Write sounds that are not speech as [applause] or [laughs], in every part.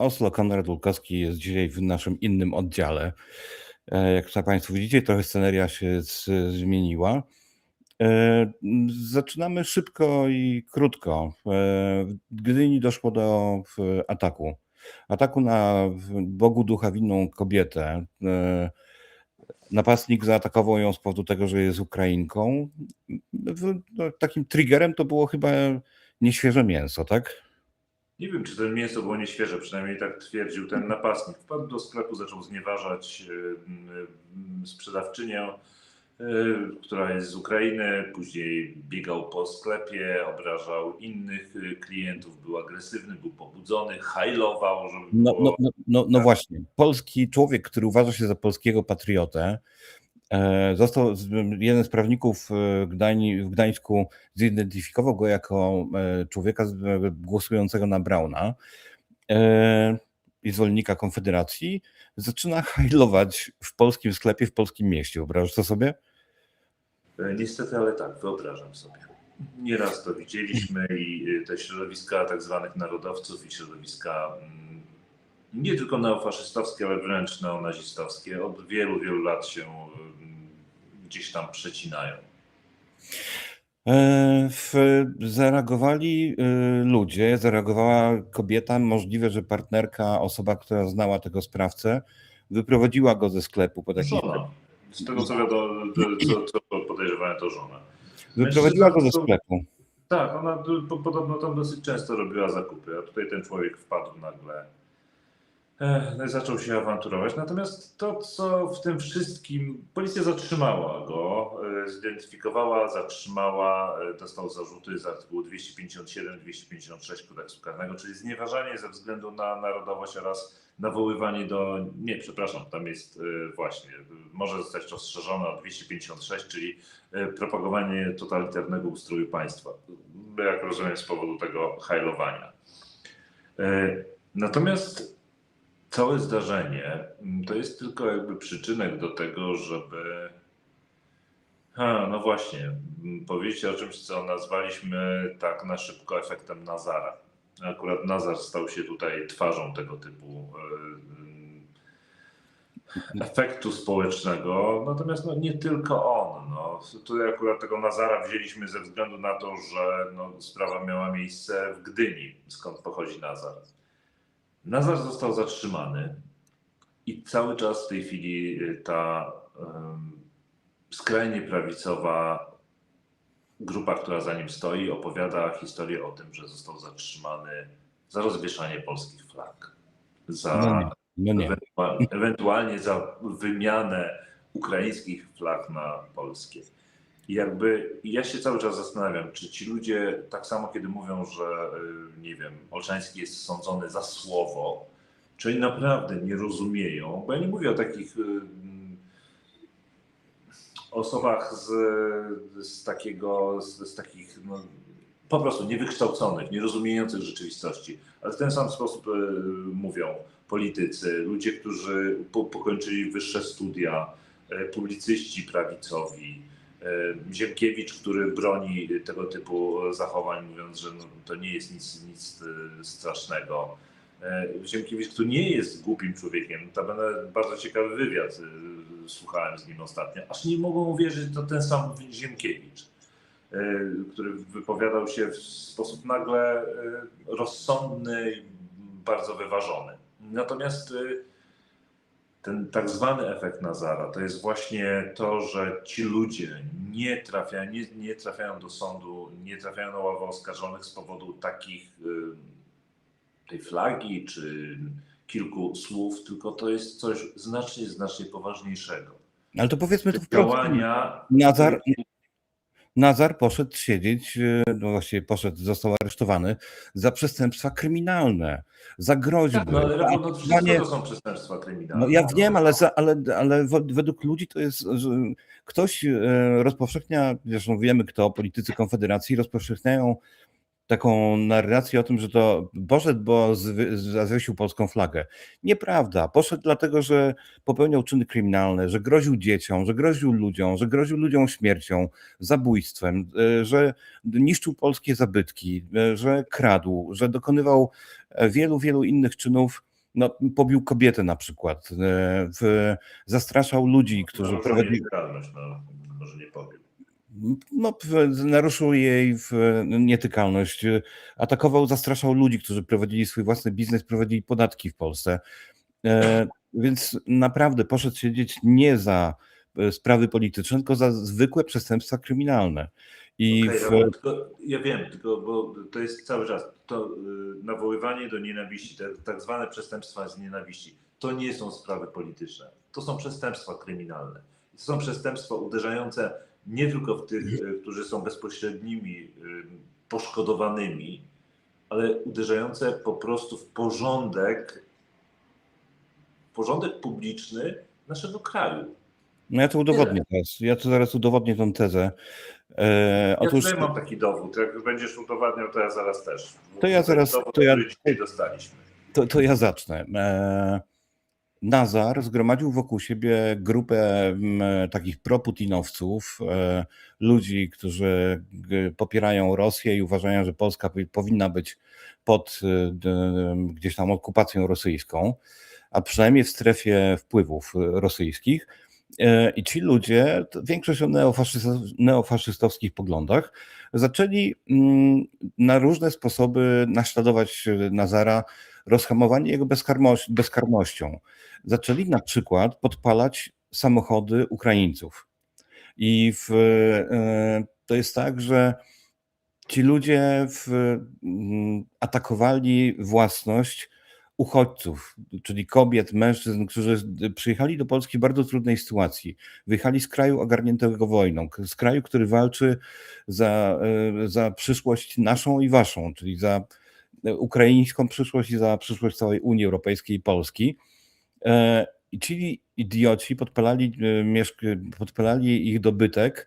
Oslo. Konrad Lukowski jest dzisiaj w naszym innym oddziale. E, Jak Państwo widzicie, trochę sceneria się zmieniła. E, Zaczynamy szybko i krótko. E, W Gdyni doszło do ataku. Ataku na Bogu ducha winną kobietę. Napastnik zaatakował ją z powodu tego, że jest Ukrainką. No, Takim triggerem to było chyba nieświeże mięso, tak? Nie wiem, czy to mięso było nieświeże, przynajmniej tak twierdził ten napastnik. Wpadł do sklepu, zaczął znieważać y, y, sprzedawczynię, y, która jest z Ukrainy. Później biegał po sklepie, obrażał innych y, klientów, był agresywny, był pobudzony, hajlował, żeby No, było... no, no, no, no tak. właśnie. Polski człowiek, który uważa się za polskiego patriotę, e, został, z- jeden z prawników e, w Gdańsku zidentyfikował go jako e, człowieka e, głosującego na Brauna e, i zwolennika Konfederacji, zaczyna [laughs] hajlować w polskim sklepie, w polskim mieście. Wyobrażasz to sobie? E, Niestety, ale tak, wyobrażam sobie. Nieraz to widzieliśmy i te środowiska tak zwanych narodowców i środowiska mm, nie tylko neofaszystowskie, ale wręcz neonazistowskie od wielu, wielu lat się gdzieś tam przecinają. E, zareagowali e, ludzie, zareagowała kobieta, możliwe, że partnerka, osoba, która znała tego sprawcę, wyprowadziła go ze sklepu po takiej. Żona. Z tego co wiadomo, co, co podejrzewałem, to żona. Wyprowadziła go ze sklepu. Tak, ona podobno tam dosyć często robiła zakupy, a tutaj ten człowiek wpadł nagle. No zaczął się awanturować. Natomiast to, co w tym wszystkim. Policja zatrzymała go, e, zidentyfikowała, zatrzymała, e, dostał zarzuty z artykułu 257-256 kodeksu karnego, czyli znieważanie ze względu na narodowość oraz nawoływanie do. Nie, przepraszam, tam jest e, właśnie, może zostać rozszerzone o 256, czyli propagowanie totalitarnego ustroju państwa. Jak rozumiem, z powodu tego hajlowania. Natomiast całe zdarzenie mm, to jest tylko jakby przyczynek do tego, żeby. Ha, no właśnie, mm, powiedzieć o czymś, co nazwaliśmy tak na szybko efektem Nazara. Akurat Nazar stał się tutaj twarzą tego typu e, efektu społecznego, natomiast no, nie tylko on. No. Tutaj akurat tego Nazara wzięliśmy ze względu na to, że no, sprawa miała miejsce w Gdyni, skąd pochodzi Nazar. Nazar został zatrzymany i cały czas w tej chwili y, ta skrajnie prawicowa grupa, która za nim stoi, opowiada historię o tym, że został zatrzymany za rozwieszanie polskich flag, za No nie. No nie. ewentualnie za wymianę ukraińskich flag na polskie. I jakby ja się cały czas zastanawiam, czy ci ludzie tak samo kiedy mówią, że y, nie wiem, Olszański jest sądzony za słowo, czy oni naprawdę nie rozumieją, bo ja nie mówię o takich y, mm, osobach z, z takiego, z, z takich no, po prostu niewykształconych, nierozumiejących rzeczywistości, ale w ten sam sposób y, mówią politycy, ludzie, którzy po, pokończyli wyższe studia, y, publicyści prawicowi, Ziemkiewicz, który broni tego typu zachowań, mówiąc, że no, to nie jest nic, nic y, strasznego. Y, Ziemkiewicz, który nie jest głupim człowiekiem, to będę bardzo ciekawy wywiad, słuchałem z nim ostatnio, aż nie mogą uwierzyć, to ten sam Ziemkiewicz, który wypowiadał się w sposób nagle rozsądny bardzo wyważony. Natomiast ten tak zwany efekt Nazara to jest właśnie to, że ci ludzie nie trafiają, nie, nie trafiają do sądu, nie trafiają na ławę oskarżonych z powodu takich tej flagi czy kilku słów, tylko to jest coś znacznie, znacznie poważniejszego. Ale to powiedzmy to wprost. Działania. Nazar, Nazar poszedł siedzieć, e, no właściwie poszedł, został aresztowany za przestępstwa kryminalne, za groźby. Tak, no ale no, wszystko atakowanie- to są przestępstwa kryminalne. No ja wiem, ale, za, ale, ale według ludzi to jest, ktoś e, rozpowszechnia, zresztą wiemy kto, politycy Konfederacji rozpowszechniają taką narrację o tym, że to poszedł, bo zawiesił polską flagę. Nieprawda. Poszedł dlatego, że popełniał czyny kryminalne, że groził dzieciom, że groził ludziom, że groził ludziom śmiercią, zabójstwem, e, że niszczył polskie zabytki, e, że kradł, że dokonywał e, wielu, wielu innych czynów, no, pobił kobietę na przykład, w, zastraszał ludzi, którzy Naruszył prowadzili, no, może nie powiem. No, naruszył jej w nietykalność, e, atakował, zastraszał ludzi, którzy prowadzili swój własny biznes, prowadzili podatki w Polsce. E, Więc naprawdę poszedł siedzieć nie za e, sprawy polityczne, tylko za zwykłe przestępstwa kryminalne. I Okej, w, tylko, ja wiem, tylko bo to jest cały czas to y, nawoływanie do nienawiści, te tak zwane przestępstwa z nienawiści, to nie są sprawy polityczne. To są przestępstwa kryminalne. To są przestępstwa uderzające nie tylko w tych, y, którzy są bezpośrednimi y, poszkodowanymi, ale uderzające po prostu w porządek, porządek publiczny naszego kraju. no ja to udowodnię teraz. Ja to zaraz udowodnię tą tezę. E, Ja Otóż tutaj mam taki dowód. Jak będziesz udowadniał, to ja zaraz też. To ja zaraz- Dowód, to ja- dostaliśmy. to, to ja zacznę. E, Nazar zgromadził wokół siebie grupę m, takich proputinowców, e, ludzi, którzy popierają Rosję i uważają, że Polska powi- powinna być pod e, gdzieś tam okupacją rosyjską, a przynajmniej w strefie wpływów rosyjskich. E, I ci ludzie, większość o neofaszyst- neofaszystowskich poglądach, zaczęli mm, na różne sposoby naśladować Nazara, rozhamowanie jego bezkarnością. Zaczęli na przykład podpalać samochody Ukraińców. I w, e, to jest tak, że ci ludzie w, mm, atakowali własność uchodźców, czyli kobiet, mężczyzn, którzy przyjechali do Polski w bardzo trudnej sytuacji. Wyjechali z kraju ogarniętego wojną, z kraju, który walczy za, e, za przyszłość naszą i waszą, czyli za ukraińską przyszłość i za przyszłość całej Unii Europejskiej i Polski. E, I ci idioci podpalali, e, podpalali ich dobytek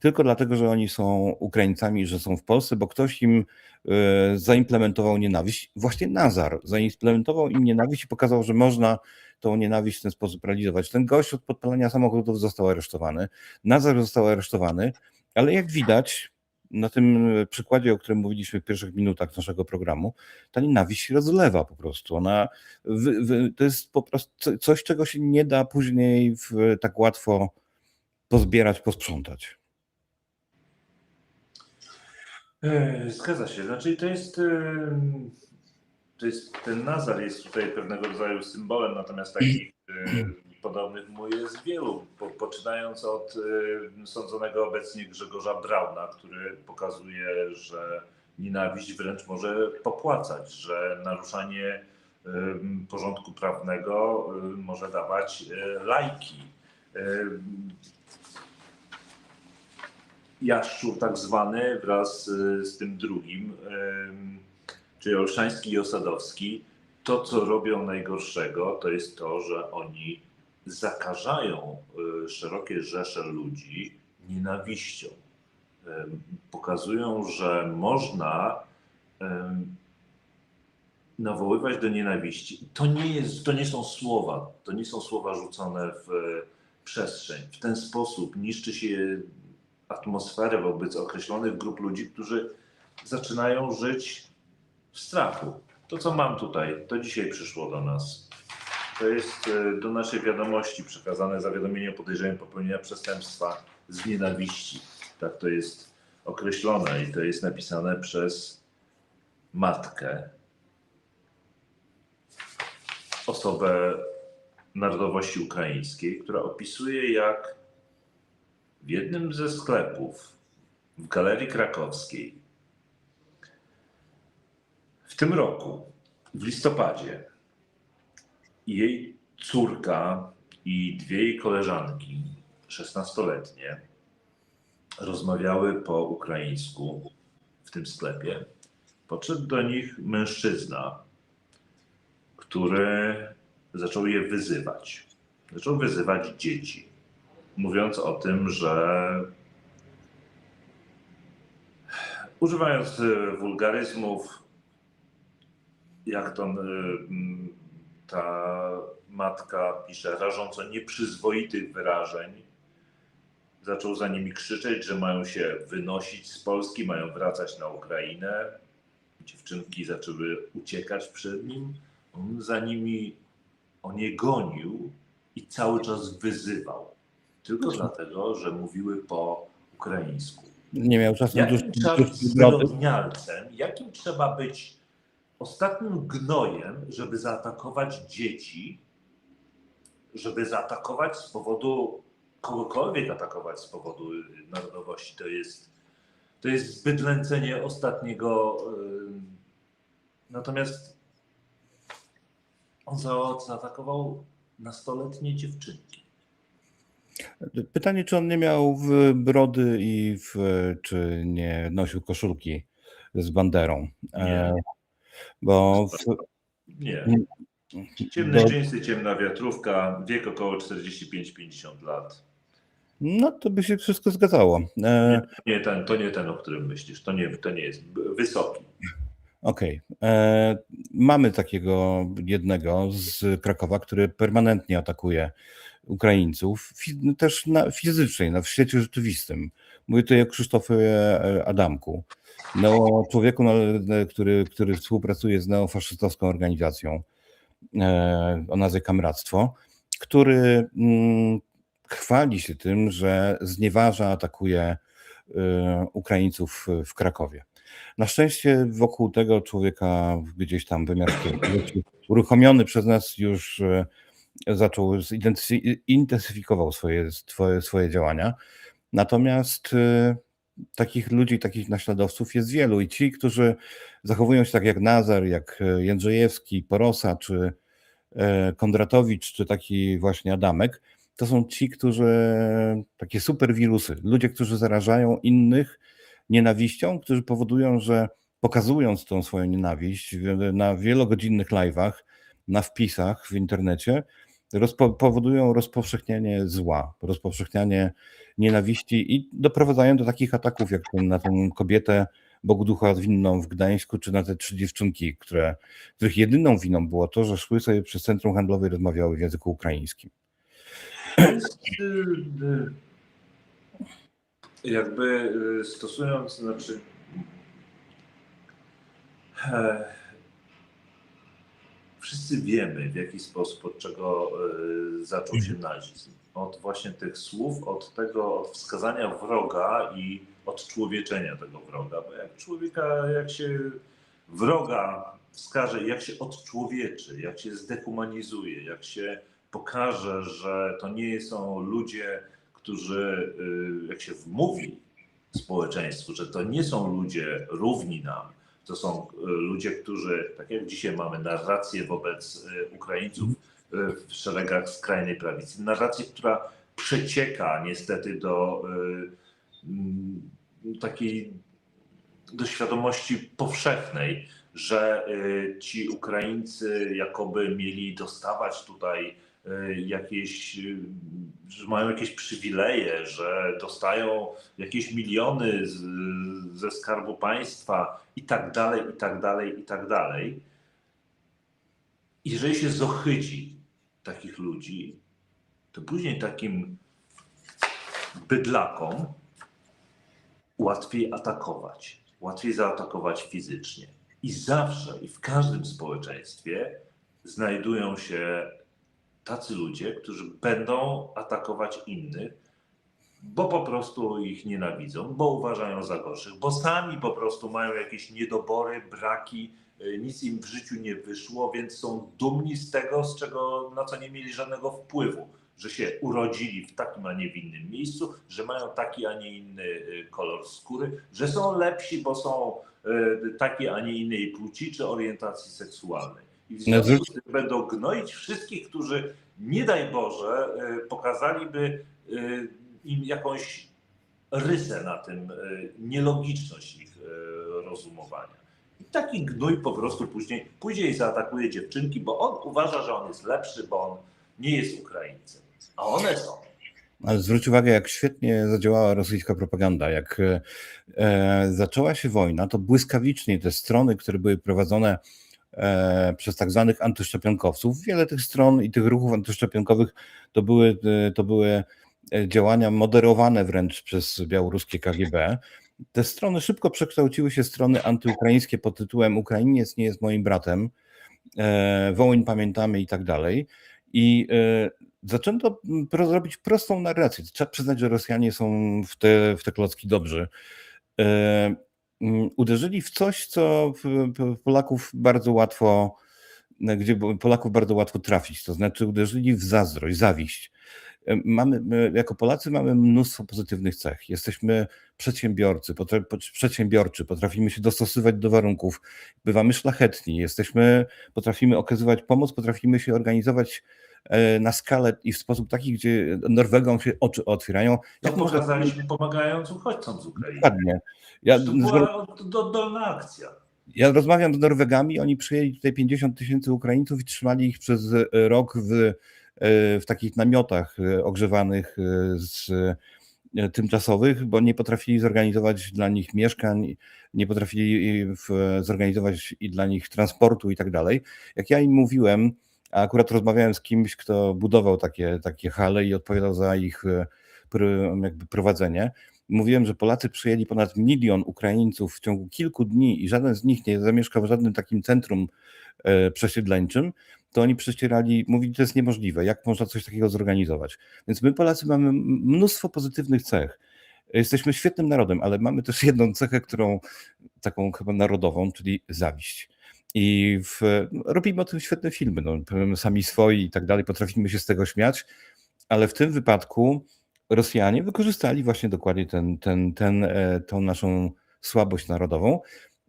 tylko dlatego, że oni są Ukraińcami, że są w Polsce, bo ktoś im e, zaimplementował nienawiść. Właśnie Nazar zaimplementował im nienawiść i pokazał, że można tą nienawiść w ten sposób realizować. Ten gość od podpalania samochodów został aresztowany. Nazar został aresztowany, ale jak widać, na tym przykładzie, o którym mówiliśmy w pierwszych minutach naszego programu, ta nienawiść rozlewa po prostu. Ona, wy, wy, to jest po prostu co- coś, czego się nie da później w, tak łatwo pozbierać, posprzątać. E, Zgadza się. Znaczy to jest, em, to jest ten Nazar jest tutaj pewnego rodzaju symbolem, natomiast takich e, podobnych mu jest wielu, po, poczynając od e, sądzonego obecnie Grzegorza Brauna, który pokazuje, że nienawiść wręcz może popłacać, że naruszanie em, porządku prawnego em, może dawać e, lajki. Em, Jaszczur tak zwany wraz y, z tym drugim, czyli Olszański i Osadowski, to co robią najgorszego, to jest to, że oni zakażają y, szerokie rzesze ludzi nienawiścią. Ym, Pokazują, że można ym, nawoływać do nienawiści. To nie, jest, to nie są słowa, to nie są słowa rzucone w e, przestrzeń. W ten sposób niszczy się atmosferę wobec określonych grup ludzi, którzy zaczynają żyć w strachu. To, co mam tutaj, to dzisiaj przyszło do nas. To jest e, do naszej wiadomości przekazane zawiadomienie o podejrzeniu popełnienia przestępstwa z nienawiści. Tak to jest określone i to jest napisane przez matkę, osobę narodowości ukraińskiej, która opisuje, jak w jednym ze sklepów w Galerii Krakowskiej w tym roku, w listopadzie, jej córka i dwie jej koleżanki, 16-letnie, rozmawiały po ukraińsku w tym sklepie. Podszedł do nich mężczyzna, który zaczął je wyzywać. Zaczął wyzywać dzieci mówiąc o tym, że używając e, wulgaryzmów, jak to ta matka pisze, rażąco nieprzyzwoitych wyrażeń, zaczął za nimi krzyczeć, że mają się wynosić z Polski, mają wracać na Ukrainę. Dziewczynki zaczęły uciekać przed nim, On za nimi, on je gonił i cały czas wyzywał. Tylko dlatego, że mówiły po ukraińsku. Nie miał czasu Jakim dużo trzeba być zwyrodnialcem, jakim trzeba być ostatnim gnojem, żeby zaatakować dzieci, żeby zaatakować z powodu kogokolwiek atakować z powodu y, narodowości. To jest, to jest zbydlęcenie ostatniego. y, Natomiast on za- zaatakował nastoletnie dziewczynki. Pytanie, czy on nie miał w brody i w, czy nie nosił koszulki z banderą. E, Nie. Bo w, Nie. Nie. Ciemne Bo- dżinsy, ciemna wiatrówka, wiek około 45-50 lat. no to by się wszystko zgadzało. E, Nie, ten, to nie ten, o którym myślisz. To nie, to nie jest wysoki. Okej. E, Mamy takiego jednego z Krakowa, który permanentnie atakuje Ukraińców, fi- też na, fizycznie, na w świecie rzeczywistym. Mówię tutaj o Krzysztofie e, Adamku, neo, człowieku, no, który, który współpracuje z neofaszystowską organizacją e, o nazwie Kamractwo, który mm, chwali się tym, że znieważa, atakuje e, Ukraińców w Krakowie. Na szczęście wokół tego człowieka gdzieś tam wymiar [coughs] uruchomiony przez nas już zaczął, intensyfikował swoje, swoje, swoje działania. Natomiast e, takich ludzi, takich naśladowców jest wielu i ci, którzy zachowują się tak jak Nazar, jak e, Jędrzejewski, Porosa, czy e, Kondratowicz, czy taki właśnie Adamek, to są ci, którzy takie super wirusy, ludzie, którzy zarażają innych nienawiścią, którzy powodują, że pokazując tą swoją nienawiść na wielogodzinnych live'ach, na wpisach w internecie, rozpo, powodują rozpowszechnianie zła, rozpowszechnianie nienawiści i doprowadzają do takich ataków, jak ten, na tę kobietę Bogu Ducha winną w Gdańsku, czy na te trzy dziewczynki, które, których jedyną winą było to, że szły sobie przez centrum handlowe i rozmawiały w języku ukraińskim. Y, jakby y, stosując, znaczy e, wszyscy wiemy w jaki sposób, od czego y, zaczął się nazizm. Od właśnie tych słów, od tego, od wskazania wroga i od człowieczenia tego wroga. Bo jak człowieka, jak się wroga wskaże, jak się odczłowieczy, jak się zdehumanizuje, jak się pokaże, że to nie są ludzie, którzy, y, jak się wmówi społeczeństwu, że to nie są ludzie równi nam, to są y, ludzie, którzy, tak jak dzisiaj mamy narrację wobec y, Ukraińców y, w szeregach skrajnej prawicy, narrację, która przecieka niestety do takiej do świadomości powszechnej, że ci Ukraińcy jakoby mieli dostawać tutaj jakieś, y, że mają jakieś przywileje, że dostają jakieś miliony z, ze skarbu państwa i tak dalej, i tak dalej, i tak dalej. Jeżeli się zochydzi takich ludzi, to później takim bydlakom łatwiej atakować, łatwiej zaatakować fizycznie. I zawsze i w każdym społeczeństwie znajdują się tacy ludzie, którzy będą atakować innych, bo po prostu ich nienawidzą, bo uważają za gorszych, bo sami po prostu mają jakieś niedobory, braki, y, nic im w życiu nie wyszło, więc są dumni z tego, z czego, na co nie mieli żadnego wpływu, że się urodzili w takim, a nie w innym miejscu, że mają taki, a nie inny y, kolor skóry, że są lepsi, bo są y, takiej, a nie innej płci czy orientacji seksualnej. I w No, związku z tym będą gnoić wszystkich, którzy nie daj Boże y, pokazaliby y, im jakąś rysę na tym, y, nielogiczność ich rozumowania. I taki gnój po prostu później pójdzie i zaatakuje dziewczynki, bo on uważa, że on jest lepszy, bo on nie jest Ukraińcem. A one są. Ale zwróć uwagę, jak świetnie zadziałała rosyjska propaganda. Jak e, zaczęła się wojna, to błyskawicznie te strony, które były prowadzone e, przez tak zwanych antyszczepionkowców, wiele tych stron i tych ruchów antyszczepionkowych to były, e, to były e, działania moderowane wręcz przez białoruskie KGB. Te strony szybko przekształciły się w strony antyukraińskie pod tytułem Ukrainiec nie jest moim bratem e, Wołyń pamiętamy i tak dalej. I e, zaczęto mm, robić prostą narrację. Trzeba przyznać, że Rosjanie są w te, w te klocki dobrzy. Mm, Uderzyli w coś, co Polaków bardzo łatwo, gdzie Polaków bardzo łatwo trafić. To znaczy uderzyli w zazdrość, zawiść. E, Mamy, my jako Polacy mamy mnóstwo pozytywnych cech. Jesteśmy przedsiębiorcy, przedsiębiorczy, potrafimy się dostosowywać do warunków, bywamy szlachetni, jesteśmy, potrafimy okazywać pomoc, potrafimy się organizować na skalę i w sposób taki, gdzie Norwegom się oczy otwierają. To Jak można pokazaliśmy pomagając uchodźcom z Ukrainy. Dokładnie. Ja, To była oddolna akcja. ja rozmawiam z Norwegami, oni przyjęli tutaj 50 tysięcy Ukraińców i trzymali ich przez e, rok w, e, w takich namiotach e, ogrzewanych e, z e, tymczasowych, bo nie potrafili zorganizować dla nich mieszkań, nie potrafili zorganizować i dla nich transportu i tak dalej. Jak ja im mówiłem, a akurat rozmawiałem z kimś, kto budował takie, takie hale i odpowiadał za ich e, jakby prowadzenie, mówiłem, że Polacy przyjęli ponad milion Ukraińców w ciągu kilku dni i żaden z nich nie zamieszkał w żadnym takim centrum e, przesiedleńczym, to oni prześcierali, mówili, to jest niemożliwe, jak można coś takiego zorganizować. Więc my Polacy mamy mnóstwo pozytywnych cech. Jesteśmy świetnym narodem, ale mamy też jedną cechę, którą taką chyba narodową, czyli zawiść. I w, robimy o tym świetne filmy, no, sami swoi i tak dalej, potrafimy się z tego śmiać, ale w tym wypadku Rosjanie wykorzystali właśnie dokładnie ten, ten, ten, e, tą naszą słabość narodową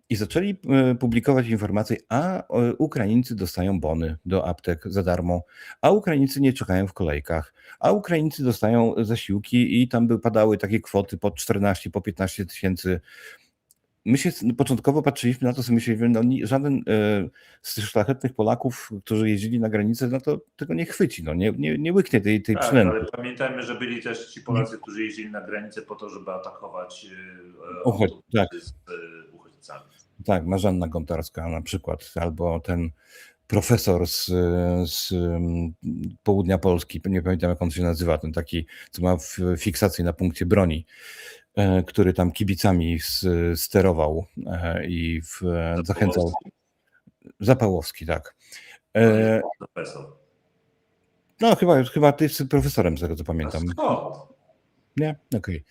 i zaczęli e, publikować informacje, a e, Ukraińcy dostają bony do aptek za darmo, a Ukraińcy nie czekają w kolejkach, a Ukraińcy dostają zasiłki i tam by padały takie kwoty po 14, po 15 tysięcy. My się początkowo patrzyliśmy na to, sobie myśleliśmy, no żaden e, z tych szlachetnych Polaków, którzy jeździli na granicę, no to tego nie chwyci, no, nie, nie, nie łyknie tej, tej Tak, przynęty. ale pamiętajmy, że byli też ci Polacy, którzy jeździli na granicę po to, żeby atakować e, Uchodź- autobusy tak. z e, uchodźcami. Tak, Marzanna Gontarska na przykład, albo ten profesor z, z mm, południa Polski, nie pamiętam jak on się nazywa, ten taki, co ma fiksację na punkcie broni, e, który tam kibicami sterował e, i w, zachęcał. Zapałowski, tak. E, Profesor. No chyba, chyba ty jesteś profesorem, z tego co A pamiętam. skąd? Nie? Okej.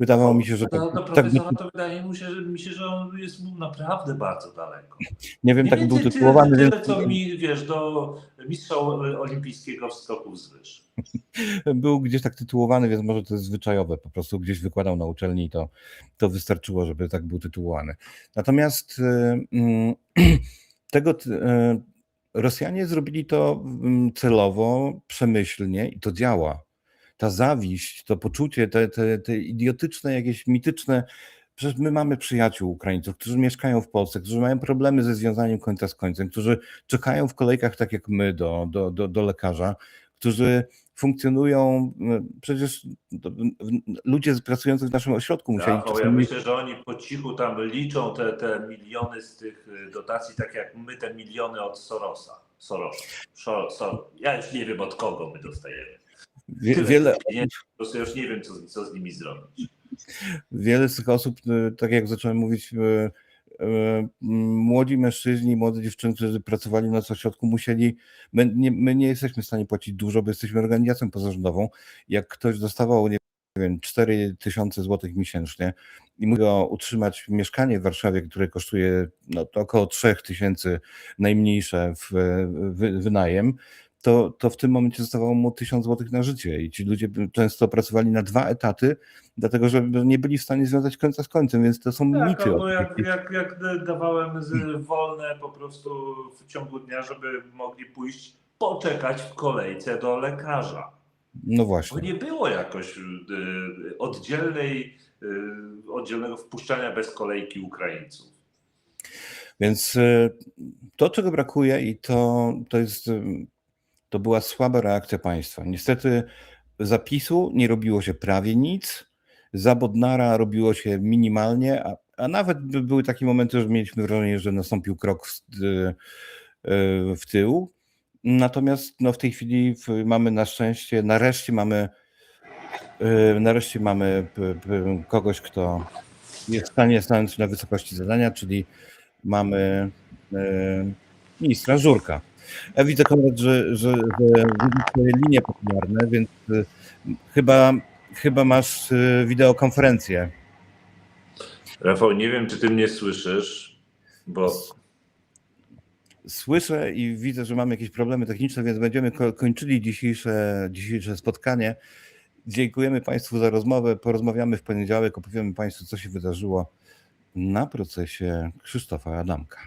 Wydawało mi się, że tak, No, do tak profesora to wydaje mu się, że, mi się, że on jest mu naprawdę bardzo daleko. nie wiem, tak był tytułowany, tyle, więc tyle, co mi, wiesz, do mistrza olimpijskiego w skoku wzwyż. [laughs] był gdzieś tak tytułowany, więc może to jest zwyczajowe. Po prostu gdzieś wykładał na uczelni i to, to wystarczyło, żeby tak był tytułowany. Natomiast y, mm, [clears throat] tego y, Rosjanie zrobili to mm, celowo, przemyślnie i to działa. Ta zawiść, to poczucie, te, te, te idiotyczne, jakieś mityczne. Przecież my mamy przyjaciół Ukraińców, którzy mieszkają w Polsce, którzy mają problemy ze związaniem końca z końcem, którzy czekają w kolejkach tak jak my do, do, do, do lekarza, którzy funkcjonują, przecież ludzie pracujący w naszym ośrodku musieli Rafał, ja myślę, że oni po cichu tam liczą te, te miliony z tych y, dotacji, tak jak my te miliony od Sorosa. Sorosa. Sor, Sor, ja już nie wiem od kogo my dostajemy. Wie, wiele, Po prostu już nie wiem, co, co z nimi zrobić. wiele z tych osób, y, tak jak zacząłem mówić, y, y, młodzi mężczyźni, młode dziewczyny, którzy pracowali na ośrodku, musieli. My nie, my nie jesteśmy w stanie płacić dużo, bo jesteśmy organizacją pozarządową. Jak ktoś dostawał, nie wiem, 4 tysiące złotych miesięcznie i mógł utrzymać mieszkanie w Warszawie, które kosztuje no, to około 3 tysięcy najmniejsze w, wy, wynajem, to, to w tym momencie zostawało mu 1000 złotych na życie. I ci ludzie często pracowali na dwa etaty, dlatego że nie byli w stanie związać końca z końcem, więc to są Tak, mity. albo jak, jak, jak dawałem wolne po prostu w ciągu dnia, żeby mogli pójść poczekać w kolejce do lekarza. No Bo właśnie. nie było jakoś y, oddzielnej, y, oddzielnego wpuszczania bez kolejki Ukraińców. Więc y, to, czego brakuje, i to, to jest. To była słaba reakcja państwa. Niestety zapisu nie robiło się prawie nic. Za Bodnara robiło się minimalnie, a, a nawet by- były takie momenty, że mieliśmy wrażenie, że nastąpił krok w, y, y, w tył. Natomiast no, w tej chwili mamy na szczęście, nareszcie mamy, y, nareszcie mamy kogoś, kto jest w stanie stanąć na wysokości zadania, czyli mamy ministra Żurka. Ja widzę, Konrad, że, że, że widzisz swoje linie popularne, więc y, chyba, chyba masz y, wideokonferencję. Rafał, nie wiem, czy ty mnie słyszysz, bo Słyszę i widzę, że mamy jakieś problemy techniczne, więc będziemy ko- kończyli dzisiejsze, dzisiejsze spotkanie. Dziękujemy Państwu za rozmowę. Porozmawiamy w poniedziałek, opowiemy Państwu, co się wydarzyło na procesie Krzysztofa Adamka.